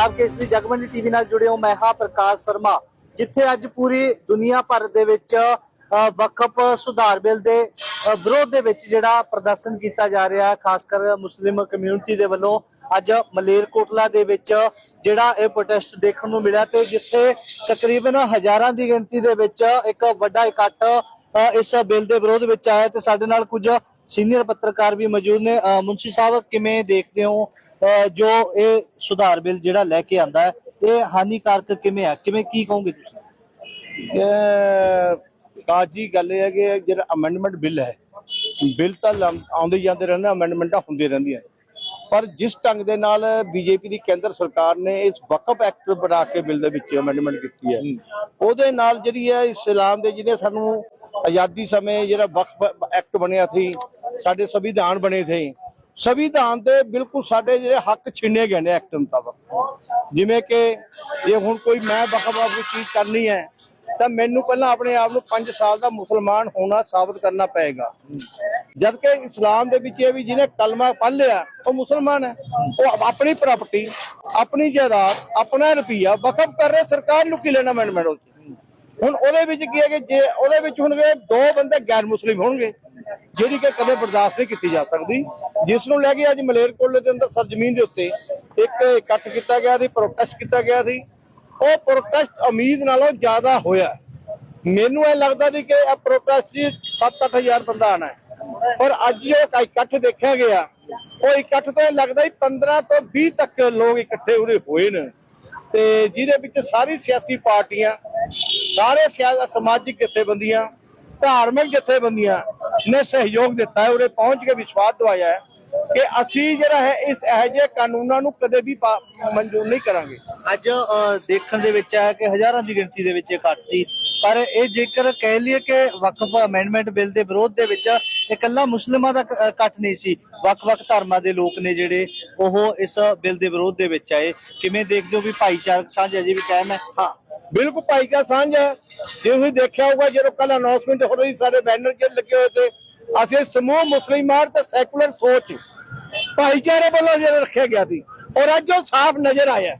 ਆਪ ਕੇਸਰੀ ਜਗਮਨੀ ਟੀਵੀ ਨਾਲ ਜੁੜੇ ਹੋ ਮੈਂ ਹਾਂ ਪ੍ਰਕਾਸ਼ ਸ਼ਰਮਾ ਜਿੱਥੇ ਅੱਜ ਪੂਰੀ ਦੁਨੀਆ ਭਰ ਦੇ ਵਿੱਚ ਵਕਫ ਸੁਧਾਰ ਬਿੱਲ ਦੇ ਵਿਰੋਧ ਦੇ ਵਿੱਚ ਜਿਹੜਾ ਪ੍ਰਦਰਸ਼ਨ ਕੀਤਾ ਜਾ ਰਿਹਾ ਹੈ ਖਾਸ ਕਰ ਮੁਸਲਿਮ ਕਮਿਊਨਿਟੀ ਦੇ ਵੱਲੋਂ ਅੱਜ ਮਲੇਰਕੋਟਲਾ ਦੇ ਵਿੱਚ ਜਿਹੜਾ ਇਹ ਪ੍ਰੋਟੈਸਟ ਦੇਖਣ ਨੂੰ ਮਿਲਿਆ ਤੇ ਜਿੱਥੇ ਤਕਰੀਬਨ ਹਜ਼ਾਰਾਂ ਦੀ ਗਿਣਤੀ ਦੇ ਵਿੱਚ ਇੱਕ ਵੱਡਾ ਇਕੱਠ ਇਸ ਬਿੱਲ ਦੇ ਵਿਰੋਧ ਵਿੱਚ ਆਇਆ ਤੇ ਸਾਡੇ ਨਾਲ ਕੁਝ ਸੀਨੀਅਰ ਪੱਤਰਕਾਰ ਵੀ ਮੌਜੂਦ ਨੇ। ਅ, ਮੁੰਸ਼ੀ ਸਾਹਿਬ ਕਿਵੇਂ ਦੇਖਦੇ ਹੋ? ਜੋ ਇਹ ਸੁਧਾਰ ਬਿੱਲ ਜਿਹੜਾ ਲੈ ਕੇ ਆਂਦਾ ਹੈ, ਇਹ ਹਾਨੀਕਾਰਕ ਕਿਵੇਂ ਆ ਕਿਵੇਂ ਕੀ ਕਹੋਗੇ ਤੁਸੀਂ? ਕਾਜੀ ਗੱਲ ਇਹ ਹੈ ਕਿ ਜਿਹੜਾ ਅਮੈਂਡਮੈਂਟ ਬਿੱਲ ਹੈ, ਬਿੱਲ ਤਾਂ ਆਉਂਦੇ ਜਾਂਦੇ ਰਹਿੰਦੇ ਅਮੈਂਡਮੈਂਟਾਂ ਹੁੰਦੀਆਂ ਰਹਿੰਦੀਆਂ ਪਰ ਜਿਸ ਢੰਗ ਦੇ ਨਾਲ ਬੀਜੇਪੀ ਦੀ ਕੇਂਦਰ ਸਰਕਾਰ ਨੇ ਇਸ ਵਕਫ ਐਕਟ ਬਣਾ ਕੇ ਬਿੱਲ ਦੇ ਵਿੱਚ ਅਮੈਂਡਮੈਂਟ ਕੀਤੀ ਹੈ, ਉਹਦੇ ਨਾਲ ਜਿਹੜੀ ਹੈ ਇਸਲਾਮ ਦੇ ਜਿਹਨੇ ਸਾਨੂੰ ਆਜ਼ਾਦੀ ਸਮੇਂ ਜਿਹੜਾ ਵਕਫ ਐਕਟ ਬਣਿਆ ਸੀ, ਸਾਡੇ ਸੰਵਿਧਾਨ ਬਣੇ ਥੇ ਸੰਵਿਧਾਨ ਦੇ ਬਿਲਕੁਲ ਸਾਡੇ ਜਿਹੜੇ ਹੱਕ ਛਿਨੇ ਗਏ ਨੇ ਐਕਟ ਮੁਤਾਬਕ। ਜਿਵੇਂ ਕਿ ਜੇ ਹੁਣ ਕੋਈ ਮੈਂ ਵਕਫ ਆਪਣੀ ਚੀਜ਼ ਕਰਨੀ ਹੈ, ਤਾਂ ਮੈਨੂੰ ਪਹਿਲਾਂ ਆਪਣੇ ਆਪ ਨੂੰ 5 ਸਾਲ ਦਾ ਮੁਸਲਮਾਨ ਹੋਣਾ ਸਾਬਤ ਕਰਨਾ ਪਏਗਾ। ਜਦ ਕਿ ਇਸਲਾਮ ਦੇ ਵਿੱਚ ਇਹ ਵੀ ਜਿਹਨੇ ਕਲਮਾ ਪੜ੍ਹ ਲਿਆ, ਉਹ ਮੁਸਲਮਾਨ ਹੈ। ਉਹ ਆਪਣੀ ਪ੍ਰਾਪਰਟੀ, ਆਪਣੀ ਜਾਇਦਾਦ, ਆਪਣਾ ਰੁਪਈਆ ਵਕਫ ਕਰ ਰਿਹਾ, ਸਰਕਾਰ ਨੂੰ ਕੀ ਲੈਣਾ ਅਮੈਂਡਮੈਂਟ ਹੁਣ ਉਹਦੇ ਵਿੱਚ ਕੀ ਹੈ ਕਿ ਜੇ ਉਹਦੇ ਵਿੱਚ ਹੁਣ ਦੋ ਬੰਦੇ ਗੈਰ ਮੁਸਲਿਮ ਹੋਣਗੇ। ਜਿਹੜੀ ਕਿ ਕਦੇ ਬਰਦਾਸ਼ਤ ਨਹੀਂ ਕੀਤੀ ਜਾ ਸਕਦੀ, ਜਿਸ ਨੂੰ ਲੈ ਕੇ ਅੱਜ ਮਲੇਰਕੋਟਲੇ ਦੇ ਅੰਦਰ ਸਰਜ਼ਮੀਨ ਦੇ ਉੱਤੇ ਇੱਕ ਇਕੱਠ ਕੀਤਾ ਗਿਆ ਸੀ ਪ੍ਰੋਟੈਸਟ ਕੀਤਾ ਗਿਆ ਸੀ। ਉਹ ਪ੍ਰੋਟੈਸਟ ਉਮੀਦ ਨਾਲੋਂ ਜ਼ਿਆਦਾ ਹੋਇਆ ਮੈਨੂੰ ਇਹ ਲੱਗਦਾ ਸੀ ਕਿ ਇਹ ਪ੍ਰੋਟੈਸਟ 7-8000 ਬੰਦਾ ਆਣਾ ਪਰ ਅੱਜ ਜੋ ਇਕੱਠ ਦੇਖਿਆ ਗਿਆ, ਉਹ ਇਕੱਠ ਤੋਂ ਇਹ ਲੱਗਦਾ ਹੀ 15 ਤੋਂ 20 ਤੱਕ ਲੋਕ ਇਕੱਠੇ ਉਰੇ ਹੋਏ ਨੇ। ਤੇ ਜਿਹਦੇ ਵਿੱਚ ਸਾਰੀ ਸਿਆਸੀ ਪਾਰਟੀਆਂ, ਸਾਰੇ ਸਮਾਜਿਕ ਜਥੇਬੰਦੀਆਂ, ਧਾਰਮਿਕ ਜਥੇਬੰਦੀਆਂ ਨੇ ਸਹਿਯੋਗ ਦਿੱਤਾ ਹੈ ਉਰੇ ਪਹੁੰਚ ਕੇ ਵਿਸ਼ਵਾਸ ਦਵਾਇਆ ਹੈ ਕਿ ਅਸੀਂ ਜਿਹੜਾ ਹੈ ਇਸ ਇਹੋ ਜਿਹੇ ਕਾਨੂੰਨਾਂ ਨੂੰ ਕਦੇ ਵੀ ਮਨਜ਼ੂਰ ਨਹੀਂ ਕਰਾਂਗੇ। ਅੱਜ ਦੇਖਣ ਦੇ ਵਿੱਚ ਆਇਆ ਕਿ ਹਜ਼ਾਰਾਂ ਦੀ ਗਿਣਤੀ ਦੇ ਵਿੱਚ ਇਕੱਠ ਸੀ ਪਰ ਇਹ ਜੇਕਰ ਕਹਿ ਲਈਏ ਕਿ ਵਕਫ ਅਮੈਂਡਮੈਂਟ ਬਿੱਲ ਦੇ ਵਿਰੋਧ ਦੇ ਵਿੱਚ ਇਕੱਲਾ ਮੁਸਲਿਮਾਂ ਦਾ ਇਕ- ਇਕੱਠ ਨਹੀਂ ਸੀ ਵੱਖ-ਵੱਖ ਧਰਮਾਂ ਦੇ ਲੋਕ ਨੇ ਜਿਹੜੇ ਉਹ ਇਸ ਬਿੱਲ ਦੇ ਵਿਰੋਧ ਦੇ ਵਿੱਚ ਆਏ। ਕਿਵੇਂ ਦੇਖਦੇ ਹੋ ਵੀ ਭਾਈਚਾਰਕ ਸਾਂਝ ਅਜੇ ਵੀ ਕਾਇਮ ਹੈ? ਹਾਂ ਬਿਲਕੁਲ ਭਾਈ ਸਾਂਝ ਹੈ। ਜੇ ਤੁਸੀਂ ਦੇਖਿਆ ਹੋਊਗਾ ਜਦੋਂ ਕੱਲ ਅਨਾਉਂਸਮੈਂਟ ਹੋ ਰਹੀ ਸਾਰੇ ਬੈਨਰ ਜੇ ਲੱਗੇ ਹੋਏ ਤੇ ਅਸੀਂ ਸਮੂਹ ਮੁਸਲਿਮਾਨ ਤੇ ਸੈਕੂਲਰ ਸੋਚ ਭਾਈਚਾਰੇ ਵੱਲੋਂ ਜਿਹੜਾ ਰੱਖਿਆ ਗਿਆ ਸੀ ਔਰ ਅੱਜ ਉਹ ਸਾਫ਼ ਨਜ਼ਰ ਆਇਆ।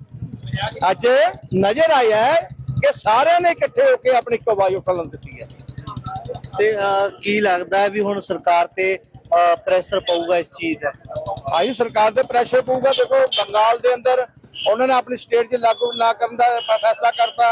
ਅੱਜ ਨਜ਼ਰ ਆਇਆ ਕਿ ਸਾਰਿਆਂ ਨੇ ਇਕੱਠੇ ਹੋ ਕੇ ਆਪਣੀ ਕਵਾਈ ਉਠਾਉਣ ਦਿੱਤੀ ਹੈ। ਤੇ ਕੀ ਲੱਗਦਾ ਵੀ ਹੁਣ ਸਰਕਾਰ ਤੇ ਪ੍ਰੈਸ਼ਰ ਪਊਗਾ ਇਸ ਚੀਜ਼ ਦਾ? ਆਈ ਸਰਕਾਰ ਤੇ ਪ੍ਰੈਸ਼ਰ ਪਊਗਾ। ਦੇਖੋ ਬੰਗਾਲ ਦੇ ਅੰਦਰ ਉਹਨਾਂ ਨੇ ਆਪਣੀ ਸਟੇਟ 'ਚ ਲਾਗੂ ਨਾ ਕਰਨ ਦਾ ਫੈਸਲਾ ਕਰਤਾ।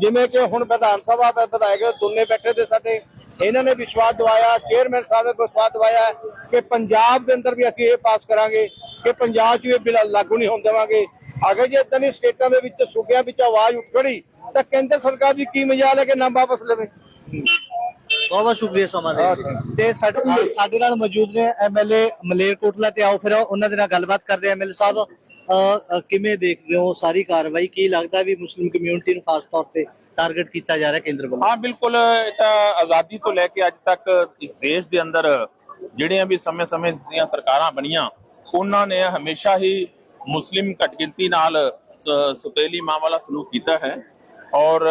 ਜਿਵੇਂ ਕਿ ਹੁਣ ਵਿਧਾਨ ਸਭਾ ਵਿੱਚ ਵਿਧਾਇਕ ਦੋਨੇ ਬੈਠੇ ਤੇ ਸਾਡੇ ਇਹਨਾਂ ਨੇ ਵਿਸ਼ਵਾਸ ਦਿਵਾਇਆ ਚੇਅਰਮੈਨ ਸਾਹਿਬ ਨੇ ਵਿਸ਼ਵਾਸ ਦਿਵਾਇਆ ਕਿ ਪੰਜਾਬ ਦੇ ਅੰਦਰ ਵੀ ਅਸੀਂ ਇਹ ਪਾਸ ਕਰਾਂਗੇ ਕਿ ਪੰਜਾਬ 'ਚ ਇਹ ਬਿੱਲ ਲਾਗੂ ਨਹੀਂ ਹੋਣ ਦੇਵਾਂਗੇ। ਅਗਰ ਜੇ ਇਦਾਂ ਦੀ ਸਟੇਟਾਂ ਦੇ ਵਿੱਚ ਸੂਬਿਆਂ ਵਿੱਚ ਆਵਾਜ਼ ਉੱਠ ਖੜੀ ਤਾਂ ਕੇਂਦਰ ਸਰਕਾਰ ਦੀ ਕੀ ਮਜਾਲ ਹੈ ਕਿ ਨਾ ਵਾਪਸ ਲਵੇ? ਬਹੁਤ ਬਹੁਤ ਸ਼ੁਕਰੀਆ ਸਮਾਂ ਲਈ। ਤੇ ਸਾਡੇ ਨਾਲ ਮੌਜੂਦ ਨੇ ਐਮਐਲਏ ਮਲੇਰਕੋਟਲਾ ਤੇ ਆਓ ਫਿਰ ਉਹਨਾਂ ਦੇ ਨਾਲ ਗੱਲਬਾਤ ਕਰਦੇ ਐਮਐਲਏ ਸਾਹਿਬ। ਅ, ਅ, ਕਿਵੇਂ ਹੋ ਸਾਰੀ ਕਾਰਵਾਈ? ਕੀ ਲੱਗਦਾ ਵੀ ਮੁਸਲਿਮ ਕਮਿਊਨਿਟੀ ਨੂੰ ਖਾਸ ਤੌਰ ਤੇ ਟਾਰਗੇਟ ਕੀਤਾ ਜਾ ਰਿਹਾ ਕੇਂਦਰ ਵੱਲੋਂ? ਹਾਂ ਬਿਲਕੁਲ ਇਹ ਤਾਂ ਆਜ਼ਾਦੀ ਤੋਂ ਲੈ ਕੇ ਅੱਜ ਤੱਕ ਇਸ ਦੇਸ਼ ਦੇ ਅੰਦਰ ਜਿਹੜੀਆਂ ਵੀ ਸਮੇਂ-ਸਮੇਂ ਦੀਆਂ ਸਰਕਾਰਾਂ ਬਣੀਆਂ ਉਹਨਾਂ ਨੇ ਹਮੇਸ਼ਾ ਹੀ ਮੁਸਲਿਮ ਘਟਗਿਣਤੀ ਨਾਲ ਸੁਤੇਲੀ ਮਾਂ ਵਾਲਾ ਸਲੂਕ ਕੀਤਾ ਹੈ ਔਰ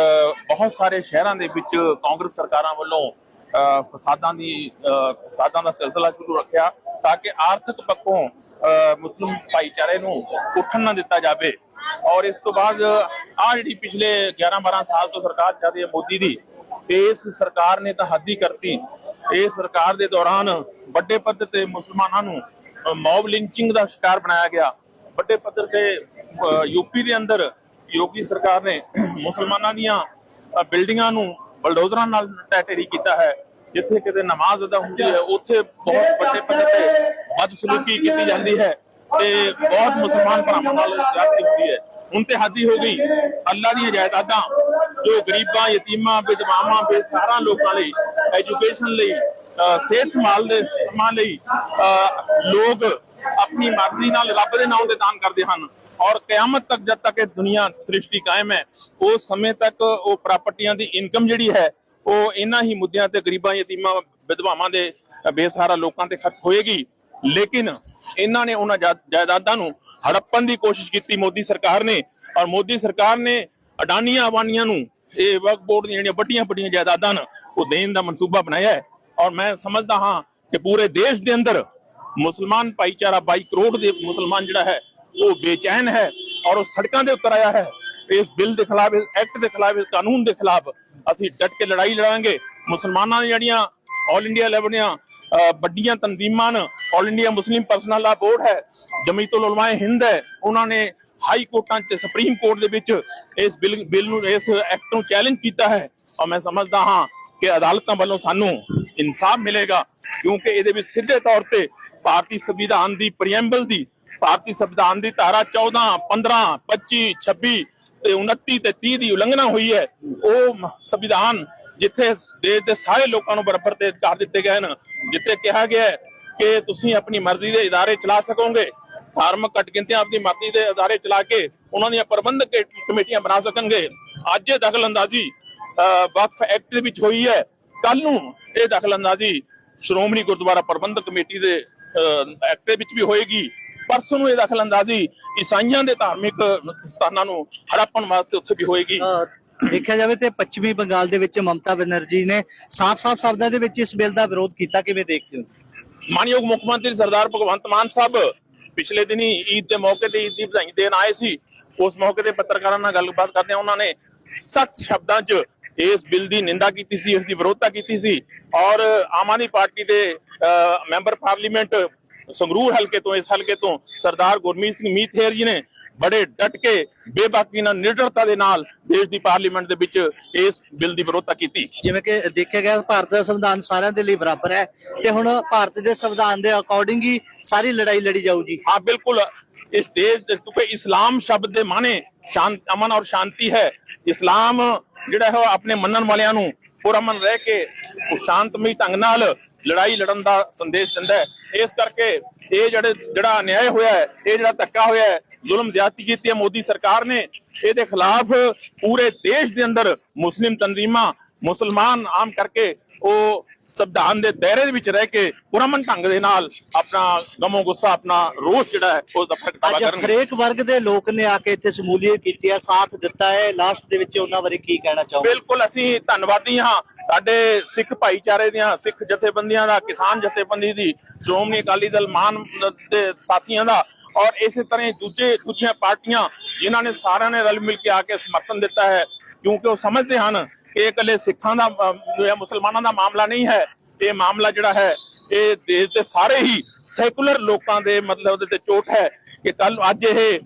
ਬਹੁਤ ਸਾਰੇ ਸ਼ਹਿਰਾਂ ਦੇ ਵਿੱਚ ਕਾਂਗਰਸ ਸਰਕਾਰਾਂ ਵੱਲੋਂ ਅ, ਫਸਾਦਾਂ ਦੀ ਅ, ਫਸਾਦਾਂ ਦਾ ਸਿਲਸਿਲਾ ਸ਼ੁਰੂ ਰੱਖਿਆ ਤਾਂ ਕਿ ਆਰਥਿਕ ਪੱਖੋਂ ਮੁਸਲਿਮ ਭਾਈਚਾਰੇ ਨੂੰ ਉੱਠਣ ਨਾ ਦਿੱਤਾ ਜਾਵੇ। ਔਰ ਇਸ ਤੋਂ ਬਾਅਦ ਆ ਜਿਹੜੀ ਪਿਛਲੇ 11-12 ਸਾਲ ਤੋਂ ਸਰਕਾਰ ਚੱਲ ਰਹੀ ਹੈ ਮੋਦੀ ਦੀ ਇਸ ਸਰਕਾਰ ਨੇ ਤਾਂ ਹੱਦ ਹੀ ਕਰਤੀ। ਇਹ ਸਰਕਾਰ ਦੇ ਦੌਰਾਨ ਵੱਡੇ ਪੱਧਰ ਤੇ ਮੁਸਲਮਾਨਾਂ ਨੂੰ ਮੌਬ ਲਿੰਚਿੰਗ ਦਾ ਸ਼ਿਕਾਰ ਬਣਾਇਆ ਗਿਆ। ਵੱਡੇ ਪੱਧਰ ਤੇ ਯੂਪੀ ਦੇ ਅੰਦਰ ਯੋਗੀ ਸਰਕਾਰ ਨੇ ਮੁਸਲਮਾਨਾਂ ਦੀਆਂ ਬਿਲਡਿੰਗਾਂ ਨੂੰ ਬਲਡੋਜ਼ਰਾਂ ਨਾਲ ਟੈਟੇਰੀ ਕੀਤਾ ਹੈ। ਜਿੱਥੇ ਕਿਤੇ ਨਮਾਜ਼ ਅਦਾ ਹੁੰਦੀ ਹੈ ਉੱਥੇ ਬਹੁਤ ਵੱਡੇ ਪੱਧਰ ਤੇ ਬਦਸਲੂਕੀ ਕੀਤੀ ਜਾਂਦੀ ਹੈ ਤੇ ਬਹੁਤ ਮੁਸਲਮਾਨ ਭਰਾਵਾਂ ਨਾਲ ਜ਼ਿਆਦਤੀ ਹੁੰਦੀ ਹੈ। ਹੁਣ ਤੇ ਹੱਦ ਹੋ ਗਈ। ਅੱਲਾ ਦੀਆਂ ਜਾਇਦਾਦਾਂ ਜੋ ਗਰੀਬਾਂ ਯਤੀਮਾਂ ਵਿਧਵਾਵਾਂ ਬੇਸਹਾਰਾ ਲੋਕਾਂ ਲਈ ਐਜੂਕੇਸ਼ਨ ਲਈ ਸਿਹਤ ਸੰਭਾਲ ਦੇ ਕੰਮਾਂ ਲਈ ਅ, ਲੋਕ ਆਪਣੀ ਮਰਜ਼ੀ ਨਾਲ ਰੱਬ ਦੇ ਨਾਮ ਤੇ ਦਾਨ ਕਰਦੇ ਹਨ ਔਰ ਕਿਆਮਤ ਤੱਕ ਜਦ ਤੱਕ ਇਹ ਦੁਨੀਆ ਸ੍ਰਿਸ਼ਟੀ ਕਾਇਮ ਹੈ ਉਸ ਸਮੇਂ ਤੱਕ ਉਹ ਪ੍ਰਾਪਰਟੀਆਂ ਦੀ ਇਨਕਮ ਜਿਹੜੀ ਹੈ ਉਹ ਇਹਨਾਂ ਹੀ ਮੁੱਦਿਆਂ ਤੇ ਗਰੀਬਾਂ ਯਤੀਮਾਂ ਵਿਧਵਾਵਾਂ ਦੇ ਬੇਸਹਾਰਾ ਲੋਕਾਂ ਤੇ ਖਰਚ ਹੋਏਗੀ। ਲੇਕਿਨ ਇਹਨਾਂ ਨੇ ਉਹਨਾਂ ਜਾਇਦਾਦਾਂ ਨੂੰ ਹੜੱਪਣ ਦੀ ਕੋਸ਼ਿਸ਼ ਕੀਤੀ। ਮੋਦੀ ਸਰਕਾਰ ਨੇ ਔਰ ਮੋਦੀ ਸਰਕਾਰ ਨੇ ਅਡਾਨੀਆਂ ਅਵਾਨੀਆਂ ਨੂੰ ਇਹ ਵਕਫ ਬੋਰਡ ਦੀਆਂ ਜਿਹੜੀਆਂ ਵੱਡੀਆਂ ਵੱਡੀਆਂ ਜਾਇਦਾਦਾਂ ਨੇ, ਉਹ ਦੇਣ ਦਾ ਮਨਸੂਬਾ ਬਣਾਇਆ ਹੈ। ਔਰ ਮੈਂ ਸਮਝਦਾ ਹਾਂ ਕਿ ਪੂਰੇ ਦੇਸ਼ ਦੇ ਅੰਦਰ ਮੁਸਲਮਾਨ ਭਾਈਚਾਰਾ 22 ਕਰੋੜ ਦੇ ਮੁਸਲਮਾਨ ਜਿਹੜਾ ਹੈ, ਉਹ ਬੇਚੈਨ ਹੈ ਔਰ ਉਹ ਸੜਕਾਂ ਦੇ ਉੱਤਰ ਆਇਆ ਹੈ। ਇਸ ਬਿੱਲ ਦੇ ਖਿਲਾਫ, ਇਸ ਐਕਟ ਦੇ ਖਿਲਾਫ, ਇਸ ਕਾਨੂੰਨ ਦੇ ਖਿਲਾਫ ਅਸੀਂ ਡਟ ਕੇ ਲੜਾਈ ਲੜਾਂਗੇ। ਮੁਸਲਮਾਨਾਂ ਦੀਆਂ ਜਿਹੜੀਆਂ ਆਲ ਇੰਡੀਆ ਲੈਵਲ ਦੀਆਂ ਵੱਡੀਆਂ ਤਨਜ਼ੀਮਾਂ ਨੇ all India Muslim personal law board ਹੈ ਜਮੀਅਤੁਲ ਉਲਮਾ ਹਿੰਦ ਹੈ, ਉਹਨਾਂ ਨੇ ਹਾਈ ਕੋਰਟਾਂ ਤੇ ਸੁਪਰੀਮ ਕੋਰਟ ਦੇ ਵਿੱਚ ਇਸ ਬਿੱਲ ਬਿੱਲ ਨੂੰ, ਇਸ ਐਕਟ ਨੂੰ ਚੈਲੰਜ ਕੀਤਾ ਹੈ। ਔਰ ਮੈਂ ਸਮਝਦਾ ਹਾਂ ਕਿ ਅਦਾਲਤਾਂ ਵੱਲੋਂ ਸਾਨੂੰ ਇਨਸਾਫ ਮਿਲੇਗਾ, ਕਿਉਂਕਿ ਇਹਦੇ ਵਿੱਚ ਸਿੱਧੇ ਤੌਰ ਤੇ ਭਾਰਤੀ ਸੰਵਿਧਾਨ ਦੀ ਪ੍ਰੀਐਮਬਲ ਦੀ, ਭਾਰਤੀ ਸੰਵਿਧਾਨ ਦੀ ਧਾਰਾ 14 15 25 26 ਤੇ 29 ਤੇ 30 ਦੀ ਉਲੰਘਣਾ ਹੋਈ ਹੈ। ਉਹ ਸੰਵਿਧਾਨ ਜਿੱਥੇ ਦੇਸ਼ ਦੇ ਸਾਰੇ ਲੋਕਾਂ ਨੂੰ ਬਰਾਬਰ ਦੇ ਅਧਿਕਾਰ ਦਿੱਤੇ ਗਏ ਹਨ ਜਿੱਥੇ ਕਿਹਾ ਗਿਆ ਹੈ ਕਿ ਤੁਸੀਂ ਆਪਣੀ ਮਰਜ਼ੀ ਦੇ ਇਦਾਰੇ ਚਲਾ ਸਕੋਗੇ। ਧਾਰਮਿਕ ਘਟਗਿਣਤੀਆਂ ਆਪਣੀ ਮਰਜ਼ੀ ਦੇ ਇਦਾਰੇ ਚਲਾ ਕੇ ਉਹਨਾਂ ਦੀਆਂ ਪ੍ਰਬੰਧਕ ਕਮੇਟੀਆਂ ਬਣਾ ਸਕਣਗੇ। ਅੱਜ ਇਹ ਦਖਲਅੰਦਾਜ਼ੀ ਅਹ, ਵਕਫ ਐਕਟ ਦੇ ਵਿੱਚ ਹੋਈ ਹੈ। ਕੱਲ ਨੂੰ ਇਹ ਦਖਲਅੰਦਾਜ਼ੀ ਸ਼੍ਰੋਮਣੀ ਗੁਰਦੁਆਰਾ ਪ੍ਰਬੰਧਕ ਕਮੇਟੀ ਦੇ ਅਹ, ਐਕਟ ਦੇ ਵਿੱਚ ਵੀ ਹੋਏਗੀ। ਪਰਸੋਂ ਨੂੰ ਇਹ ਦਖਲਅੰਦਾਜ਼ੀ ਈਸਾਈਆਂ ਦੇ ਧਾਰਮਿਕ ਸਥਾਨਾਂ ਨੂੰ ਹੜੱਪਣ ਵਾਸਤੇ ਉੱਥੇ ਵੀ ਹੋਏਗੀ। ਦੇਖਿਆ ਜਾਵੇ ਤੇ ਪੱਛਮੀ ਬੰਗਾਲ ਦੇ ਵਿੱਚ ਮਮਤਾ ਬੈਨਰਜੀ ਨੇ ਸਾਫ਼-ਸਾਫ਼ ਸ਼ਬਦਾਂ ਦੇ ਵਿੱਚ ਇਸ ਬਿੱਲ ਦਾ ਵਿਰੋਧ ਕੀਤਾ ਕਿਵੇਂ ਦੇਖਦੇ ਹੋ? ਮਾਨਯੋਗ ਮੁੱਖ ਮੰਤਰੀ ਸਰਦਾਰ ਭਗਵੰਤ ਮਾਨ ਸਾਹਿਬ ਪਿਛਲੇ ਦਿਨੀ ਈਦ ਦੇ ਮੌਕੇ ਤੇ ਈਦ ਦੀ ਵਧਾਈ ਦੇਣ ਆਏ ਸੀ। ਉਸ ਮੌਕੇ ਤੇ ਪੱਤਰਕਾਰਾਂ ਨਾਲ ਗੱਲਬਾਤ ਕਰਦੇ ਉਹਨਾਂ ਨੇ ਸਖਤ ਸ਼ਬਦਾਂ 'ਚ ਇਸ ਬਿੱਲ ਦੀ ਨਿੰਦਾ ਕੀਤੀ ਸੀ ਇਸ ਦੀ ਵਿਰੋਧਤਾ ਕੀਤੀ ਸੀ ਔਰ ਆਮ ਆਦਮੀ ਪਾਰਟੀ ਦੇ ਮੈਂਬਰ ਪਾਰਲੀਮੈਂਟ ਸੰਗਰੂਰ ਹਲਕੇ ਤੋਂ ਇਸ ਹਲਕੇ ਤੋਂ ਸਰਦਾਰ ਗੁਰਮੀਤ ਸਿੰਘ ਮੀਥੇਰ ਜੀ ਨੇ ਬੜੇ ਡਟ ਕੇ ਬੇਬਾਕੀ ਨਾਲ ਨਿਡਰਤਾ ਦੇ ਨਾਲ ਦੇਸ਼ ਦੀ ਪਾਰਲੀਮੈਂਟ ਦੇ ਵਿੱਚ ਇਸ ਬਿੱਲ ਦੀ ਵਿਰੋਧਤਾ ਕੀਤੀ। ਜਿਵੇਂ ਕਿ ਦੇਖਿਆ ਗਿਆ ਭਾਰਤ ਦਾ ਸੰਵਿਧਾਨ ਸਾਰਿਆਂ ਦੇ ਲਈ ਬਰਾਬਰ ਹੈ ਤੇ ਹੁਣ ਭਾਰਤ ਦੇ ਸੰਵਿਧਾਨ ਦੇ ਅਕੋਰਡਿੰਗ ਹੀ ਸਾਰੀ ਲੜਾਈ ਲੜੀ ਜਾਊਗੀ। ਹਾਂ ਬਿਲਕੁਲ। ਇਸ ਦੇਸ਼ ਕਿਉਂਕਿ ਇਸਲਾਮ ਸ਼ਬਦ ਦੇ ਮਾਨੇ ਸ਼ਾਂਤ ਅਮਨ ਔਰ ਸ਼ਾਂਤੀ ਹੈ। ਇਸਲਾਮ ਜਿਹੜਾ ਹੈ ਆਪਣੇ ਮੰਨਣ ਵਾਲਿਆਂ ਨੂੰ ਪੁਰਅਮਨ ਰਹਿ ਕੇ ਸ਼ਾਂਤਮਈ ਢੰਗ ਨਾਲ ਲੜਾਈ ਲੜਨ ਦਾ ਸੰਦੇਸ਼ ਦਿੰਦਾ ਹੈ। ਇਸ ਕਰਕੇ ਇਹ ਜਿਹੜੇ ਜਿਹੜਾ ਅਨਿਆਏ ਹੋਇਆ ਹੈ, ਇਹ ਜਿਹੜਾ ਧੱਕਾ ਹੋਇਆ ਹੈ, ਜ਼ੁਲਮ ਜ਼ਿਆਦਤੀ ਕੀਤੀ ਹੈ, ਮੋਦੀ ਸਰਕਾਰ ਨੇ, ਇਹਦੇ ਖਿਲਾਫ ਪੂਰੇ ਦੇਸ਼ ਦੇ ਅੰਦਰ ਮੁਸਲਿਮ ਤਨਜ਼ੀਮਾਂ, ਮੁਸਲਮਾਨ ਆਮ ਕਰਕੇ ਉਹ ਸੰਵਿਧਾਨ ਦੇ ਦਾਇਰੇ ਦੇ ਵਿੱਚ ਰਹਿ ਕੇ ਪੁਰਮਨ ਢੰਗ ਦੇ ਨਾਲ ਆਪਣਾ ਗਮੋ ਗੁੱਸਾ ਆਪਣਾ ਰੋਸ ਜਿਹੜਾ ਹੈ ਉਸ ਦਾ ਪ੍ਰਗਟਾਵਾ ਅੱਜ ਕਰਨਗੇ ਹਰੇਕ ਵਰਗ ਦੇ ਲੋਕ ਨੇ ਆ ਕੇ ਇੱਥੇ ਸ਼ਮੂਲੀਅਤ ਕੀਤੀ ਹੈ ਸਾਥ ਦਿੱਤਾ ਹੈ। ਲਾਸਟ ਦੇ ਵਿੱਚ ਉਹਨਾਂ ਬਾਰੇ ਕੀ ਕਹਿਣਾ ਚਾਹੋਗੇ? ਬਿਲਕੁਲ ਅਸੀਂ ਧੰਨਵਾਦੀ ਹਾਂ। ਸਾਡੇ ਸਿੱਖ ਭਾਈਚਾਰੇ ਦੀਆਂ ਸਿੱਖ ਜਥੇਬੰਦੀਆਂ ਦਾ ਕਿਸਾਨ ਜਥੇਬੰਦੀ ਦੀ ਸ਼੍ਰੋਮਣੀ ਅਕਾਲੀ ਦਲ ਮਾਨ ਦੇ ਸਾਥੀਆਂ ਦਾ ਔਰ ਇਸੇ ਤਰ੍ਹਾਂ ਦੂਜੇ ਦੂਜੀਆਂ ਪਾਰਟੀਆਂ ਜਿਨ੍ਹਾਂ ਨੇ ਸਾਰਿਆਂ ਨੇ ਰਲ ਮਿਲ ਕੇ ਆ ਕੇ ਸਮਰਥਨ ਦਿੱਤਾ ਹੈ। ਕਿਉਂਕਿ ਉਹ ਸਮਝਦੇ ਹਨ ਇਹ ਇਕੱਲੇ ਸਿੱਖਾਂ ਦਾ ਜਾਂ ਮੁਸਲਮਾਨਾਂ ਦਾ ਮਾਮਲਾ ਨਹੀਂ ਹੈ। ਇਹ ਮਾਮਲਾ ਜਿਹੜਾ ਹੈ, ਇਹ ਦੇਸ਼ ਦੇ ਸਾਰੇ ਹੀ ਸੈਕੂਲਰ ਲੋਕਾਂ ਦੇ ਮਤਲਬ ਉਹਦੇ ਤੇ ਚੋਟ ਹੈ ਕਿ ਕੱਲ ਅੱਜ ਇਹ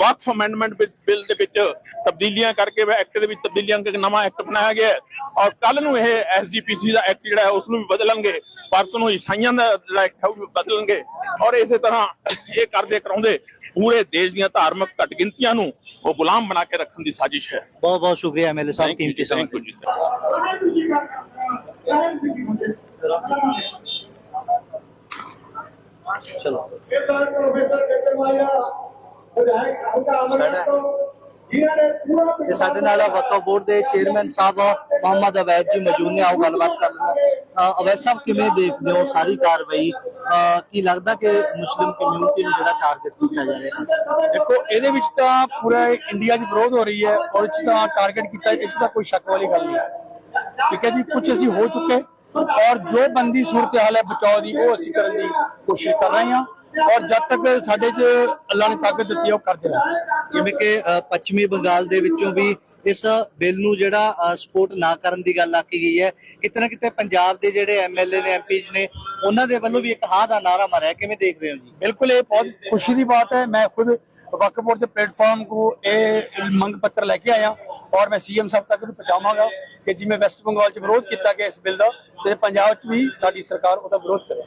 ਵਕਫ ਅਮੈਂਡਮੈਂਟ ਬਿੱਲ ਦੇ ਵਿੱਚ ਤਬਦੀਲੀਆਂ ਕਰਕੇ ਐਕਟ ਦੇ ਵਿੱਚ ਤਬਦੀਲੀਆਂ ਕਰਕੇ ਨਵਾਂ ਐਕਟ ਬਣਾਇਆ ਗਿਆ ਔਰ ਕੱਲ ਨੂੰ ਇਹ ਐਸਜੀਪੀਸੀ ਦਾ ਐਕਟ ਜਿਹੜਾ ਹੈ ਉਸ ਨੂੰ ਵੀ ਬਦਲਣਗੇ। ਪਰਸੋਂ ਨੂੰ ਈਸਾਈਆਂ ਦਾ ਐਕਟ ਹੈ, ਉਹ ਵੀ ਬਦਲਣਗੇ। ਔਰ ਇਸੇ ਤਰ੍ਹਾਂ ਇਹ ਕਰਦੇ, ਕਰਾਉਂਦੇ। ਪੂਰੇ ਦੇਸ਼ ਦੀਆਂ ਧਾਰਮਿਕ ਘਟਗਿਣਤੀਆਂ ਨੂੰ ਉਹ ਗੁਲਾਮ ਬਣਾ ਕੇ ਰੱਖਣ ਦੀ ਸਾਜ਼ਿਸ਼ ਹੈ। ਬਹੁਤ ਬਹੁਤ ਸ਼ੁਕਰੀਆ ਐਮਐਲਏ ਸਾਹਿਬ ਥੈਂਕ ਯੂ ਕੀਮਤੀ ਜੀ ਸਮਾਂ। ਥੈਂਕ ਯੂ ਜੀ ਚਲੋ। ਤੇ ਸਾਡੇ ਨਾਲ ਵਕਫ ਬੋਰਡ ਦੇ ਚੇਅਰਮੈਨ ਸਾਹਿਬ ਮੁਹੰਮਦ ਅਵੈਦ ਜੀ ਮੌਜੂਦ ਨੇ, ਆਓ ਗੱਲਬਾਤ ਕਰ ਲੈਣਾ ਅਵੈਦ ਸਾਹਿਬ, ਕਿਵੇਂ ਦੇਖਦੇ ਹੋ ਸਾਰੀ ਕਾਰਵਾਈ? ਕੀ ਲੱਗਦਾ ਕਿ ਮੁਸਲਿਮ ਕਮਿਊਨਿਟੀ ਨੂੰ ਜਿਹੜਾ ਟਾਰਗੇਟ ਕੀਤਾ ਜਾ ਰਿਹਾ? ਹੈ ਦੇਖੋ, ਇਹਦੇ ਵਿੱਚ ਤਾਂ ਪੂਰਾ ਇੰਡੀਆ 'ਚ ਵਿਰੋਧ ਹੋ ਰਹੀ ਹੈ ਔਰ ਇਹ 'ਚ ਤਾਂ ਟਾਰਗੇਟ ਕੀਤਾ ਇਹ 'ਚ ਤਾਂ ਕੋਈ ਸ਼ੱਕ ਵਾਲੀ ਗੱਲ ਨਹੀਂ ਹੈ। ਠੀਕ ਹੈ ਜੀ ਕੁਝ ਅਸੀਂ ਹੋ ਚੁੱਕੇ ਔਰ ਜੋ ਬੰਦੀ ਸੂਰਤ ਹਾਲ ਹੈ ਬਚਾਓ ਦੀ, ਉਹ ਅਸੀਂ ਕਰਨ ਦੀ ਕੋਸ਼ਿਸ਼ ਕਰ ਰਹੇ ਹਾਂ। ਔਰ ਜਦ ਤੱਕ ਸਾਡੇ 'ਚ ਅੱਲਾਹ ਨੇ ਤਾਕਤ ਦਿੱਤੀ ਹੈ ਉਹ ਕਰਦੇ ਰਹਾਂਗੇ ਜਿਵੇਂ ਕਿ ਅ, ਪੱਛਮੀ ਬੰਗਾਲ ਦੇ ਵਿੱਚੋਂ ਵੀ ਇਸ ਬਿੱਲ ਨੂੰ ਜਿਹੜਾ ਸਪੋਰਟ ਨਾ ਕਰਨ ਦੀ ਗੱਲ ਆਖੀ ਗਈ ਹੈ ਕਿਤੇ ਨਾ ਕਿਤੇ ਪੰਜਾਬ ਦੇ ਜਿਹੜੇ ਐਮਐਲਏ ਨੇ ਐਮਪੀਜ਼ ਨੇ ਉਹਨਾਂ ਦੇ ਵੱਲੋਂ ਵੀ ਇੱਕ ਹਾਂ ਦਾ ਨਾਰਾ ਮਾਰਿਆ ਕਿਵੇਂ ਦੇਖ ਰਹੇ ਹੋ ਜੀ बिल्कुल ये बहुत खुशी की बात है मैं खुद वक्फ बोर्ड के प्लेटफॉर्म को ये मंग पत्र लेके आया और मैं सीएम साहब तक ਨੂੰ ਪਹੁੰਚਾਵਾਂਗਾ ਕਿ ਜਿਵੇਂ ਵੈਸਟ ਬੰਗਾਲ 'ਚ ਵਿਰੋਧ ਕੀਤਾ ਗਿਆ ਇਸ ਬਿੱਲ ਦਾ ਤੇ ਪੰਜਾਬ 'ਚ ਵੀ ਸਾਡੀ ਸਰਕਾਰ ਉਹਦਾ ਵਿਰੋਧ ਕਰੇ।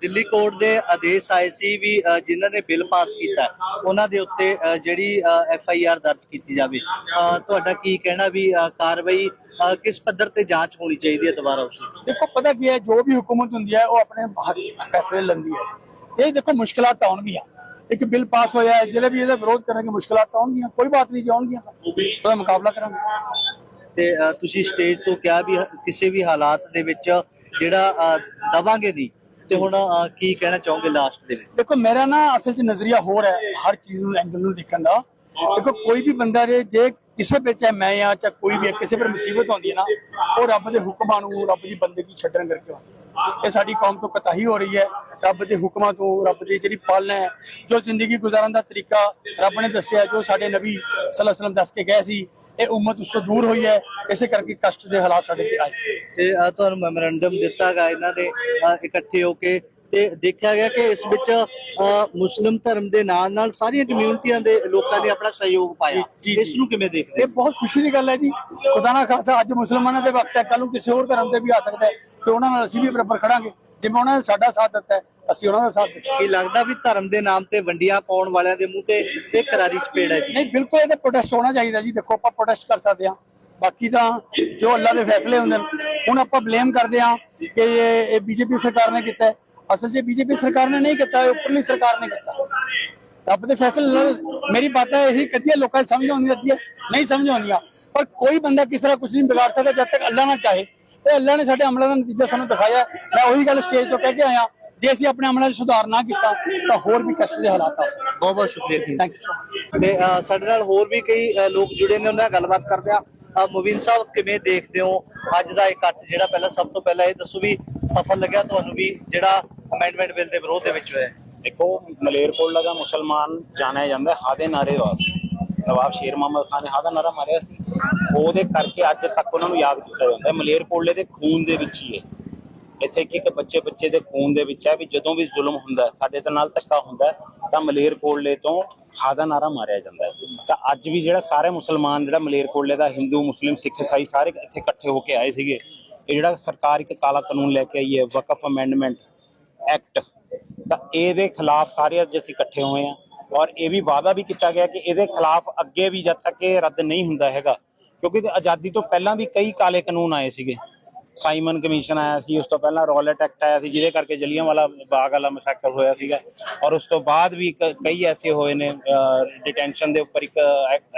ਦਿੱਲੀ ਕੋਰਟ ਦੇ ਆਦੇਸ਼ ਆਏ ਸੀ ਵੀ ਜਿਨ੍ਹਾਂ ਨੇ ਬਿੱਲ ਪਾਸ ਕੀਤਾ ਉਹਨਾਂ ਦੇ ਉੱਤੇ ਜਿਹੜੀ ਐਫ ਆਈ ਆਰ ਦਰਜ ਕੀਤੀ ਜਾਵੇ। ਤੁਹਾਡਾ ਕੀ ਕਹਿਣਾ ਵੀ ਕਾਰਵਾਈ ਕਿਸ ਪੱਧਰ ਤੇ ਜਾਂਚ ਹੋਣੀ ਚਾਹੀਦੀ ਹੈ ਦੁਬਾਰਾ ਉਸ ਦੇਖੋ ਪਤਾ ਕੀ ਹੈ ਜੋ ਵੀ ਹੁਕੂਮਤ ਹੁੰਦੀ ਹੈ ਉਹ ਆਪਣੇ ਫੈਸਲੇ ਲੈਂਦੀ ਹੈ। ਇਹ ਦੇਖੋ ਮੁਸ਼ਕਲਾਂ ਤਾਂ ਆਉਣਗੀਆਂ। ਇੱਕ ਬਿੱਲ ਪਾਸ ਹੋਇਆ ਹੈ ਜਿਹੜੇ ਵੀ ਇਹਦਾ ਵਿਰੋਧ ਕਰਨਗੇ ਮੁਸ਼ਕਲਾਂ ਤਾਂ ਆਉਣਗੀਆਂ ਕੋਈ ਬਾਤ ਨਹੀਂ ਜੇ ਆਉਣਗੀਆਂ। ਤਾਂ ਉਹਦਾ ਮੁਕਾਬਲਾ ਕਰਾਂਗੇ। ਤੇ ਤੁਸੀਂ ਸਟੇਜ ਤੋਂ ਕਿਹਾ ਵੀ, ਕਿਸੇ ਵੀ ਹਾਲਾਤ ਦੇ ਵਿੱਚ ਜਿਹੜਾ ਦਵਾਂਗੇ ਨਹੀਂ ਤੇ ਹੁਣ ਕੀ ਕਹਿਣਾ ਚਾਹੋਗੇ ਲਾਸਟ ਦੇ ਵਿੱਚ? ਦੇਖੋ, ਮੇਰਾ ਨਾ ਅਸਲ 'ਚ ਨਜ਼ਰੀਆ ਹੋਰ ਹੈ ਹਰ ਚੀਜ਼ ਨੂੰ ਐਂਗਲ ਨੂੰ ਦੇਖਣ ਦਾ। ਦੇਖੋ, ਕੋਈ ਵੀ ਬੰਦਾ ਜੇ ਜੇ ਕਿਸੇ ਵਿੱਚ ਚਾਹੇ ਮੈਂ ਆ ਚਾਹੇ ਕੋਈ ਵੀ ਕਿਸੇ ਪਰ ਮੁਸੀਬਤ ਆਉਂਦੀ ਹੈ ਨਾ, ਉਹ ਰੱਬ ਦੇ ਹੁਕਮਾਂ ਨੂੰ, ਰੱਬ ਦੀ ਬੰਦਗੀ ਛੱਡਣ ਕਰਕੇ ਆਉਂਦੀ ਹੈ। ਇਹ ਸਾਡੀ ਕੌਮ ਤੋਂ ਕਤਾਹੀ ਹੋ ਰਹੀ ਹੈ। ਰੱਬ ਦੇ ਹੁਕਮਾਂ ਤੋਂ, ਰੱਬ ਦੀ ਜਿਹੜੀ ਪਾਲਣਾ ਹੈ, ਜੋ ਜ਼ਿੰਦਗੀ ਗੁਜ਼ਾਰਨ ਦਾ ਤਰੀਕਾ ਰੱਬ ਨੇ ਦੱਸਿਆ, ਜੋ ਸਾਡੇ ਨਬੀ ਸੱਲੱਲਾਹੁ ਅਲੈहि ਵਸੱਲਮ ਦੱਸ ਕੇ ਗਏ ਸੀ, ਇਹ ਉਮਤ ਉਸ ਤੋਂ ਦੂਰ ਹੋਈ ਹੈ, ਇਸੇ ਕਰਕੇ ਕਸ਼ਟ ਦੇ ਹਾਲਾਤ ਸਾਡੇ ਤੇ ਆਏ। ਤੇ ਤੁਹਾਨੂੰ ਮੈਮੋਰੈਂਡਮ ਦਿੱਤਾ ਗਿਆ ਇਹਨਾਂ ਦੇ ਇਕੱਠੇ ਹੋ ਕੇ ਤੇ ਦੇਖਿਆ ਗਿਆ ਕਿ ਇਸ ਵਿੱਚ ਮੁਸਲਿਮ ਧਰਮ ਦੇ ਨਾਲ ਨਾਲ ਸਾਰੀਆਂ ਕਮਿਊਨਿਟੀਆਂ ਦੇ ਲੋਕਾਂ ਨੇ ਆਪਣਾ ਸਹਿਯੋਗ ਪਾਇਆ। ਇਸ ਨੂੰ ਕਿਵੇਂ ਦੇਖਦੇ ਇਹ ਬਹੁਤ ਖੁਸ਼ੀ ਦੀ ਗੱਲ ਹੈ ਜੀ। ਖੁਦਾ ਨਾ ਖਾਸਾ ਅੱਜ ਮੁਸਲਮਾਨਾਂ ਦੇ ਵਕਤ ਹੈ ਕੱਲ ਨੂੰ ਕਿਸੇ ਹੋਰ ਧਰਮ ਦੇ ਵੀ ਆ ਸਕਦਾ ਹੈ। ਤੇ ਉਹਨਾਂ ਨਾਲ ਅਸੀਂ ਵੀ ਬਰਾਬਰ ਖੜਾਂਗੇ। ਜਿਵੇਂ ਉਹਨਾਂ ਨੇ ਸਾਡਾ ਸਾਥ ਦਿੱਤਾ ਹੈ ਅਸੀਂ ਉਹਨਾਂ ਦਾ ਸਾਥ ਦਿੱਤਾ ਕੀ ਲੱਗਦਾ ਵੀ ਧਰਮ ਦੇ ਨਾਮ ਤੇ ਵੰਡੀਆਂ ਪਾਉਣ ਵਾਲਿਆਂ ਦੇ ਮੂੰਹ ਤੇ ਇਹ ਕਰਾਰੀ ਚਪੇੜ ਹੈ ਜੀ? ਨਹੀਂ ਬਿਲਕੁਲ ਇਹਦੇ ਪ੍ਰੋਟੈਸਟ ਹੋਣਾ ਚਾਹੀਦਾ ਜੀ। ਦੇਖੋ ਆਪਾਂ ਪ੍ਰੋਟੈਸਟ ਕਰ ਸਕਦੇ ਹਾਂ। ਬਾਕੀ ਤਾਂ ਜੋ ਅੱਲਾ ਦੇ ਫੈਸਲੇ ਹੁੰਦੇ ਨੇ ਹੁਣ ਆਪਾਂ ਬਲੇਮ ਕਰਦੇ ਹਾਂ ਕਿ ਇਹ ਇਹ ਬੀਜੇਪੀ ਸਰਕਾਰ ਨੇ ਕੀਤਾ। ਅਸਲ 'ਚ ਬੀਜੇਪੀ ਸਰਕਾਰ ਨੇ ਨਹੀਂ ਕੀਤਾ ਉੱਪਰਲੀ ਸਰਕਾਰ ਨੇ ਕੀਤਾ। ਰੱਬ ਦੇ ਫੈਸਲੇ ਮੇਰੀ ਬਾਤਾਂ ਇਹੀ ਕਦੀਆਂ ਲੋਕਾਂ ਨੂੰ ਸਮਝ ਆਉਂਦੀ ਰਹਿੰਦੀ ਹੈ ਨਹੀਂ ਸਮਝ ਆਉਂਦੀਆਂ ਪਰ ਕੋਈ ਬੰਦਾ ਕਿਸ ਤਰ੍ਹਾਂ ਕੁਝ ਨਹੀਂ ਵਿਗਾੜ ਸਕਦਾ ਜਦ ਤੱਕ ਅੱਲਾ ਨਾ ਚਾਹੇ। ਤੇ ਅੱਲਾ ਨੇ ਸਾਡੇ ਅਮਲਾਂ ਦਾ ਨਤੀਜਾ ਸਾਨੂੰ ਦਿਖਾਇਆ। ਮੈਂ ਉਹੀ ਗੱਲ ਸਟੇਜ ਤੋਂ ਕਹਿ ਕੇ ਆਇਆ ਜੇ ਅਸੀਂ ਆਪਣੇ ਅਮਲਾਂ 'ਚ ਸੁਧਾਰ ਨਾ ਕੀਤਾ ਤਾਂ ਹੋਰ ਵੀ ਕਸ਼ਟ ਦੇ ਹਾਲਾਤ ਆ ਸਕਦੇ। ਬਹੁਤ ਬਹੁਤ ਸ਼ੁਕਰੀਆ ਜੀ। ਥੈਂਕ ਯੂ ਤੇ ਸਾਡੇ ਨਾਲ ਹੋਰ ਵੀ ਕਈ ਲੋਕ ਜੁੜੇ ਨੇ ਉਹਨਾਂ ਨਾਲ ਗੱਲਬਾਤ ਕਰਦੇ ਆ ਮੁਬੀਨ ਸਾਹਿਬ ਕਿਵੇਂ ਦੇਖਦੇ ਹੋ ਅੱਜ ਦਾ ਇਕੱਠ ਜਿਹੜਾ ਪਹਿਲਾਂ ਸਭ ਤੋਂ ਪਹਿਲਾਂ ਇਹ ਦੱਸੋ ਵੀ ਸਫਲ ਲੱਗਿਆ ਤੁਹਾਨੂੰ ਵੀ ਜਿਹੜਾ ਅਮੈਂਡਮੈਂਟ ਬਿੱਲ ਦੇ ਵਿਰੋਧ ਦੇ ਵਿੱਚ ਹੋਇਆ ਹੈ? ਦੇਖੋ ਮਲੇਰਕੋਟਲਾ ਦਾ ਮੁਸਲਮਾਨ ਜਾਣਿਆ ਜਾਂਦਾ ਹਾਦੇ ਨਾਰੇ ਵਾਸਤੇ ਨਵਾਬ ਸ਼ੇਰ ਮੁਹੰਮਦ ਖਾਨ ਨੇ ਹਾਦਾ ਨਾਰਾ ਮਾਰਿਆ ਸੀ। ਉਹਦੇ ਕਰਕੇ ਅੱਜ ਤੱਕ ਉਹਨਾਂ ਨੂੰ ਯਾਦ ਕੀਤਾ ਜਾਂਦਾ ਹੈ। ਮਲੇਰਕੋਟਲੇ ਦੇ ਖੂਨ ਦੇ ਵਿੱਚ ਹੀ ਹੈ। ਇੱਥੇ ਕਿ ਇੱਕ ਬੱਚੇ ਬੱਚੇ ਦੇ ਖੂਨ ਦੇ ਵਿੱਚ ਹੈ ਵੀ ਜਦੋਂ ਵੀ ਜ਼ੁਲਮ ਹੁੰਦਾ ਸਾਡੇ ਦੇ ਨਾਲ ਧੱਕਾ ਹੁੰਦਾ ਹੈ, ਤਾਂ ਮਲੇਰਕੋਟਲੇ ਤੋਂ ਹਾਦਾ ਨਾਰਾ ਮਾਰਿਆ ਜਾਂਦਾ ਹੈ। ਤਾਂ ਅੱਜ ਵੀ ਜਿਹੜਾ ਸਾਰੇ ਮੁਸਲਮਾਨ ਜਿਹੜਾ ਮਲੇਰਕੋਟਲੇ ਦਾ ਹਿੰਦੂ ਮੁਸਲਿਮ ਸਿੱਖ ਈਸਾਈ ਸਾਰੇ ਇੱਥੇ ਇਕੱਠੇ ਹੋ ਕੇ ਆਏ ਸੀਗੇ। ਇਹ ਜਿਹੜਾ ਸਰਕਾਰ ਇੱਕ ਕਾਲਾ ਕਾਨੂੰਨ ਲੈ ਕੇ ਆਈ ਹੈ ਵਕਫ ਅਮੈਂਡਮੈਂਟ ਐਕਟ ਤਾਂ ਇਹਦੇ ਖਿਲਾਫ ਸਾਰੇ ਅੱਜ ਅਸੀਂ ਇਕੱਠੇ ਹੋਏ ਆ ਔਰ ਇਹ ਵੀ ਵਾਅਦਾ ਵੀ ਕੀਤਾ ਗਿਆ ਕਿ ਇਹਦੇ ਖਿਲਾਫ ਅੱਗੇ ਵੀ ਜਦ ਤੱਕ ਇਹ ਰੱਦ ਨਹੀਂ ਹੁੰਦਾ ਹੈਗਾ, ਕਿਉਂਕਿ ਆਜ਼ਾਦੀ ਤੋਂ ਪਹਿਲਾਂ ਵੀ ਕਈ ਕਾਲੇ ਕਾਨੂੰਨ ਆਏ ਸੀਗੇ। ਸਾਈਮਨ ਕਮਿਸ਼ਨ ਆਇਆ ਸੀ, ਉਸ ਤੋਂ ਪਹਿਲਾਂ ਰੌਲਟ ਐਕਟ ਆਇਆ ਸੀ, ਜਿਹਦੇ ਕਰਕੇ ਜਲੀਆਂਵਾਲਾ ਬਾਗ ਵਾਲਾ ਮੈਸੈਕਰ ਹੋਇਆ ਸੀਗਾ। ਔਰ ਉਸ ਤੋਂ ਬਾਅਦ ਵੀ ਕ- ਕਈ ਐਸੇ ਹੋਏ ਨੇ ਡਿਟੈਂਸ਼ਨ ਦੇ ਉੱਪਰ ਇੱਕ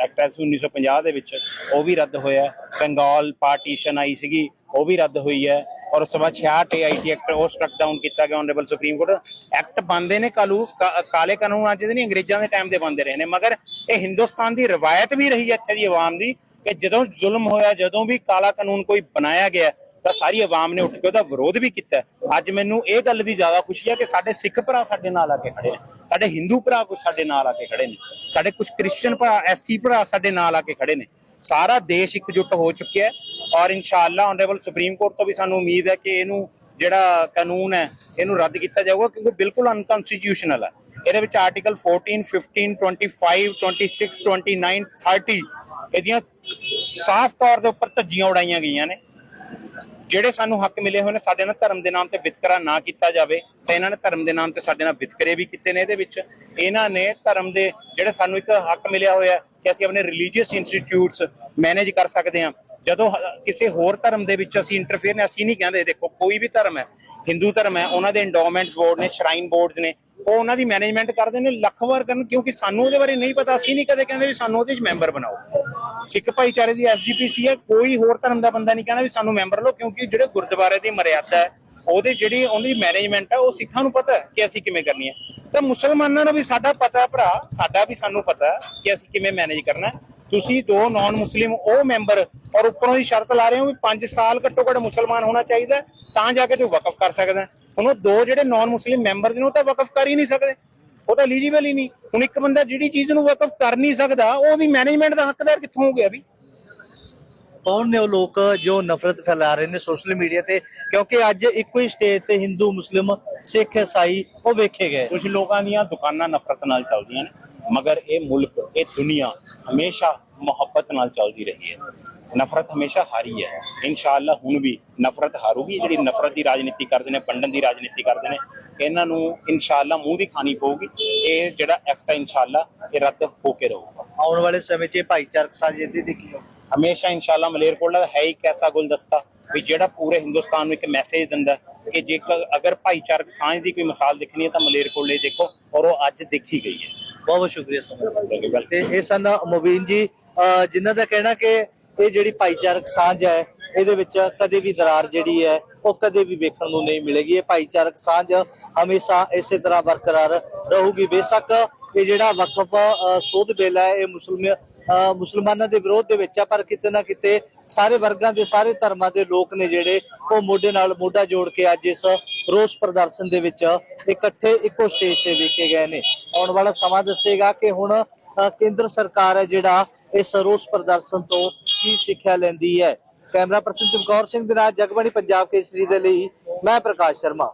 ਐਕਟ ਆਇਆ ਸੀ 1950 ਦੇ ਵਿੱਚ, ਉਹ ਵੀ ਰੱਦ ਹੋਇਆ। ਬੰਗਾਲ ਪਾਰਟੀਸ਼ਨ ਆਈ ਸੀਗੀ, ਉਹ ਵੀ ਰੱਦ ਹੋਈ ਹੈ। ਔਰ ਉਸ ਤੋਂ ਬਾਅਦ 66 ਆਈਟੀ ਐਕਟ ਉਹ ਸਟਰਕ ਡਾਊਨ ਕੀਤਾ ਗਿਆ ਆਨਰੇਬਲ ਸੁਪਰੀਮ ਕੋਰਟ। ਐਕਟ ਬੰਦੇ ਨੇ ਕਾਲੂ ਕਾਲੇ ਕਾਨੂੰਨ ਅੱਜ ਦੇ ਨਹੀਂ, ਅੰਗਰੇਜ਼ਾਂ ਦੇ ਟਾਈਮ ਦੇ ਬੰਦੇ ਰਹੇ ਨੇ। ਮਗਰ ਇਹ ਹਿੰਦੁਸਤਾਨ ਦੀ ਰਵਾਇਤ ਵੀ ਰਹੀ ਹੈ ਇੱਥੇ ਦੀ ਆਵਾਮ ਦੀ ਕਿ ਜਦੋਂ ਜ਼ੁਲਮ ਹੋਇਆ, ਜਦੋਂ ਵੀ ਕਾਲਾ ਕਾਨੂੰਨ ਕੋਈ ਬਣਾਇਆ ਗਿਆ, ਤਾਂ ਸਾਰੀ ਆਵਾਮ ਨੇ ਉੱਠ ਕੇ ਉਹਦਾ ਵਿਰੋਧ ਵੀ ਕੀਤਾ। ਅੱਜ ਮੈਨੂੰ ਇਹ ਗੱਲ ਦੀ ਜ਼ਿਆਦਾ ਖੁਸ਼ੀ ਹੈ ਕਿ ਸਾਡੇ ਸਿੱਖ ਭਰਾ ਸਾਡੇ ਨਾਲ ਆ ਕੇ ਖੜੇ ਨੇ। ਸਾਡੇ ਹਿੰਦੂ ਭਰਾ ਕੁਝ ਸਾਡੇ ਨਾਲ ਆ ਕੇ ਖੜੇ ਨੇ। ਸਾਡੇ ਕੁਝ ਕ੍ਰਿਸਚੀਅਨ ਭਰਾ ਐਸਸੀ ਭਰਾ ਸਾਡੇ ਨਾਲ ਆ ਕੇ ਖੜੇ ਨੇ। ਸਾਰਾ ਦੇਸ਼ ਇਕਜੁੱਟ ਹੋ ਚੁੱਕਿਆ ਹੈ। ਔਰ ਇਨਸ਼ਾਅੱਲਾ ਆਨਰੇਬਲ ਸੁਪਰੀਮ ਕੋਰਟ ਤੋਂ ਵੀ ਸਾਨੂੰ ਉਮੀਦ ਹੈ ਕਿ ਇਹਨੂੰ ਜਿਹੜਾ ਕਾਨੂੰਨ ਹੈ, ਇਹਨੂੰ ਰੱਦ ਕੀਤਾ ਜਾਊਗਾ ਕਿਉਂਕਿ ਬਿਲਕੁਲ ਅਨਕਨਸਟੀਟਿਊਸ਼ਨਲ ਹੈ। ਇਹਦੇ ਵਿੱਚ ਆਰਟੀਕਲ 14 15 25 26 29 30 ਇਹਦੀਆਂ ਸਾਫ਼ ਤੌਰ ਦੇ ਉੱਪਰ ਧੱਜੀਆਂ ਉਡਾਈਆਂ ਗਈਆਂ ਨੇ। ਜਿਹੜੇ ਸਾਨੂੰ ਹੱਕ ਮਿਲੇ ਹੋਏ ਨੇ, ਸਾਡੇ ਨਾਲ ਧਰਮ ਦੇ ਨਾਮ ਤੇ ਵਿਤਕਰਾ ਨਾ ਕੀਤਾ ਜਾਵੇ ਤੇ ਇਹਨਾਂ ਨੇ ਧਰਮ ਦੇ ਨਾਮ ਤੇ ਸਾਡੇ ਨਾਲ ਵਿਤਕਰੇ ਵੀ ਕੀਤੇ ਨੇ ਇਹਦੇ ਵਿੱਚ। ਇਹਨਾਂ ਨੇ ਧਰਮ ਦੇ ਜਿਹੜੇ ਸਾਨੂੰ ਇੱਕ ਹੱਕ ਮਿਲਿਆ ਹੋਇਆ ਕਿ ਅਸੀਂ ਆਪਣੇ ਰਿਲੀਜੀਅਸ ਇੰਸਟੀਚਿਊਟਸ ਮੈਨੇਜ ਕਰ ਸਕਦੇ ਹਾਂ। ਜਦੋਂ ਕਿਸੇ ਹੋਰ ਧਰਮ ਦੇ ਵਿੱਚ ਅਸੀਂ ਇੰਟਰਫੇਅਰ ਨੇ, ਅਸੀਂ ਨਹੀਂ ਕਹਿੰਦੇ, ਦੇਖੋ, ਕੋਈ ਵੀ ਧਰਮ ਹੈ, ਹਿੰਦੂ ਧਰਮ ਹੈ, ਉਹਨਾਂ ਦੇ ਐਂਡੋਮੈਂਟਸ ਬੋਰਡ ਨੇ ਸ਼ਰਾਈਨ ਬੋਰਡਸ ਨੇ, ਉਹ ਉਹਨਾਂ ਦੀ ਮੈਨੇਜਮੈਂਟ ਕਰਦੇ ਨੇ, ਲੱਖ ਵਾਰ ਕਰਨ, ਕਿਉਂਕਿ ਸਾਨੂੰ ਉਹਦੇ ਬਾਰੇ ਨਹੀਂ ਪਤਾ, ਅਸੀਂ ਨਹੀਂ ਕਦੇ ਕਹਿੰਦੇ ਵੀ ਸਾਨੂੰ ਉਹਦੇ ਵਿੱਚ ਮੈਂਬਰ ਬਣਾਓ। ਸਿੱਖ ਭਾਈਚਾਰੇ ਦੀ ਐਸਜੀਪੀਸੀ ਹੈ, ਕੋਈ ਹੋਰ ਧਰਮ ਦਾ ਬੰਦਾ ਨਹੀਂ ਕਹਿੰਦਾ ਵੀ ਸਾਨੂੰ ਮੈਂਬਰ ਲਓ, ਕਿਉਂਕਿ ਜਿਹੜੇ ਗੁਰਦੁਆਰੇ ਦੀ ਮਰਿਆਦਾ ਹੈ, ਉਹਦੇ ਜਿਹੜੀ ਉਹਦੀ ਮੈਨੇਜਮੈਂਟ ਹੈ, ਉਹ ਸਿੱਖਾਂ ਨੂੰ ਪਤਾ ਹੈ ਕਿ ਅਸੀਂ ਕਿਵੇਂ ਕਰਨੀ ਹੈ। ਤਾਂ ਮੁਸਲਮਾਨਾਂ ਨੂੰ ਵੀ ਸਾਡਾ ਪਤਾ ਭਰਾ, ਸਾਡਾ ਵੀ ਸਾਨੂੰ ਪਤਾ ਕਿ ਅਸੀਂ ਕਿਵੇਂ ਮੈਨੇਜ ਕਰਨਾ ਤੁਸੀਂ ਦੋ ਨਾਨ ਮੁਸਲਿਮ ਉਹ ਮੈਂਬਰ ਔਰ ਉੱਪਰੋਂ ਦੀ ਸ਼ਰਤ ਲਾ ਰਹੇ ਹੋ ਵੀ 5 ਸਾਲ ਘੱਟੋ ਘੱਟ ਮੁਸਲਮਾਨ ਹੋਣਾ ਚਾਹੀਦਾ ਤਾਂ ਜਾ ਕੇ ਤੂੰ ਵਕਫ ਕਰ ਸਕਦਾ ਹੈ। ਹੁਣ ਉਹ ਦੋ ਜਿਹੜੇ ਨਾਨ ਮੁਸਲਿਮ ਮੈਂਬਰ ਨੇ ਉਹ ਤਾਂ ਵਕਫ ਕਰ ਹੀ ਨਹੀਂ ਸਕਦੇ। ਉਹ ਤਾਂ ਐਲੀਜੀਬਲ ਹੀ ਨਹੀਂ। ਹੁਣ ਇੱਕ ਬੰਦਾ ਜਿਹੜੀ ਚੀਜ਼ ਨੂੰ ਵਕਫ ਕਰ ਨਹੀਂ ਸਕਦਾ ਉਹਦੀ ਮੈਨੇਜਮੈਂਟ ਦਾ ਹੱਕਦਾਰ ਕਿੱਥੋਂ ਹੋ ਗਿਆ ਵੀ? ਕੌਣ ਨੇ ਉਹ ਲੋਕ ਜੋ ਨਫ਼ਰਤ ਫੈਲਾ ਰਹੇ ਨੇ ਸੋਸ਼ਲ ਮੀਡੀਆ ਤੇ? ਕਿਉਂਕਿ ਅੱਜ ਇੱਕੋ ਹੀ ਸਟੇਜ ਤੇ ਹਿੰਦੂ ਮੁਸਲਿਮ ਸਿੱਖ ਈਸਾਈ ਉਹ ਵੇਖੇ ਗਏ। ਕੁਝ ਲੋਕਾਂ ਦੀਆਂ ਦੁਕਾਨਾਂ ਨਫ਼ਰਤ ਨਾਲ ਚੱਲਦੀਆਂ ਨੇ। ਮਗਰ ਇਹ ਮੁਲਕ ਇਹ ਦੁਨੀਆ ਹਮੇਸ਼ਾ ਮੁਹੱਬਤ ਨਾਲ ਚੱਲਦੀ ਰਹੀ ਹੈ ਨਫ਼ਰਤ ਹਮੇਸ਼ਾ ਹਾਰੀ ਹੈ ਇਨਸ਼ਾਅੱਲਾ ਹੁਣ ਵੀ ਨਫ਼ਰਤ ਹਾਰੂਗੀ ਜਿਹੜੀ ਨਫ਼ਰਤ ਦੀ ਰਾਜਨੀਤੀ ਕਰਦੇ ਨੇ ਪੰਡਨ ਦੀ ਰਾਜਨੀਤੀ ਕਰਦੇ ਨੇ ਇਹਨਾਂ ਨੂੰ ਇਨਸ਼ਾਅੱਲਾ ਮੂੰਹ ਦੀ ਖਾਣੀ ਪਊਗੀ ਇਹ ਜਿਹੜਾ ਐਕਟ ਹੈ ਇਨਸ਼ਾਅੱਲਾ ਇਹ ਰੱਦ ਹੋ ਕੇ ਰਹੂਗਾ ਆਉਣ ਵਾਲੇ ਸਮੇਂ 'ਚ ਇਹ ਭਾਈਚਾਰਕ ਸਾਂਝ ਦੀ ਹੋ ਹਮੇਸ਼ਾ ਇਨਸ਼ਾਅੱਲਾ ਮਲੇਰਕੋਟਲਾ ਦਾ ਹੈ ਇੱਕ ਐਸਾ ਗੁਲਦਸਤਾ ਵੀ ਜਿਹੜਾ ਪੂਰੇ ਹਿੰਦੁਸਤਾਨ ਨੂੰ ਇੱਕ ਮੈਸੇਜ ਦਿੰਦਾ ਕਿ ਜੇਕਰ ਅਗਰ ਭਾਈਚਾਰਕ ਸਾਂਝ ਦੀ ਕੋਈ ਮਿਸਾਲ ਦੇਖਣੀ ਹੈ ਤਾਂ ਮਲੇਰਕੋਟਲੇ ਦੇਖੋ ਔਰ ਉਹ ਅੱਜ ਦੇਖੀ ਗਈ ਹੈ ਬਹੁਤ ਬਹੁਤ ਸ਼ੁਕਰੀਆ ਸਰ ਤੇ ਇਹ ਸਨ ਮੁਬੀਨ ਜੀ ਅਹ ਜਿਨ੍ਹਾਂ ਦਾ ਕਹਿਣਾ ਕਿ ਇਹ ਜਿਹੜੀ ਭਾਈਚਾਰਕ ਸਾਂਝ ਹੈ ਇਹਦੇ ਵਿੱਚ ਕਦੇ ਵੀ ਦਰਾਰ ਜਿਹੜੀ ਹੈ ਉਹ ਕਦੇ ਵੀ ਵੇਖਣ ਨੂੰ ਨਹੀਂ ਮਿਲੇਗੀ। ਇਹ ਭਾਈਚਾਰਕ ਸਾਂਝ ਹਮੇਸ਼ਾ ਇਸੇ ਤਰ੍ਹਾਂ ਬਰਕਰਾਰ ਰਹੂਗੀ। ਬੇਸ਼ੱਕ ਇਹ ਜਿਹੜਾ ਵਕਫ ਅਹ, ਸੋਧ ਬਿੱਲ ਹੈ ਇਹ ਮੁਸਲਮਾਨ ਅਹ ਮੁਸਲਮਾਨਾਂ ਦੇ ਵਿਰੋਧ ਦੇ ਵਿੱਚ ਆ ਪਰ ਕਿਤੇ ਨਾ ਕਿਤੇ ਸਾਰੇ ਵਰਗਾਂ ਦੇ ਸਾਰੇ ਧਰਮਾਂ ਦੇ ਲੋਕ ਨੇ ਜਿਹੜੇ ਉਹ ਮੋਢੇ ਨਾਲ ਮੋਢਾ ਜੋੜ ਕੇ ਅੱਜ ਇਸ ਰੋਸ ਪ੍ਰਦਰਸ਼ਨ ਦੇ ਵਿੱਚ ਇਕੱਠੇ ਇੱਕੋ ਸਟੇਜ ਤੇ ਵੇਖੇ ਗਏ ਨੇ। ਆਉਣ ਵਾਲਾ ਸਮਾਂ ਦੱਸੇਗਾ ਕਿ ਹੁਣ ਕੇਂਦਰ ਸਰਕਾਰ ਹੈ ਜਿਹੜਾ ਇਸ ਰੋਸ ਪ੍ਰਦਰਸ਼ਨ ਤੋਂ ਕੀ ਸਿੱਖਿਆ ਲੈਂਦੀ ਹੈ। ਕੈਮਰਾ ਪਰਸਨ ਚਮਕੌਰ ਸਿੰਘ ਦੇ ਨਾਲ ਜਗਬਾਣੀ ਪੰਜਾਬ ਕੇਸਰੀ ਦੇ ਲਈ, ਮੈਂ ਪ੍ਰਕਾਸ਼ ਸ਼ਰਮਾ।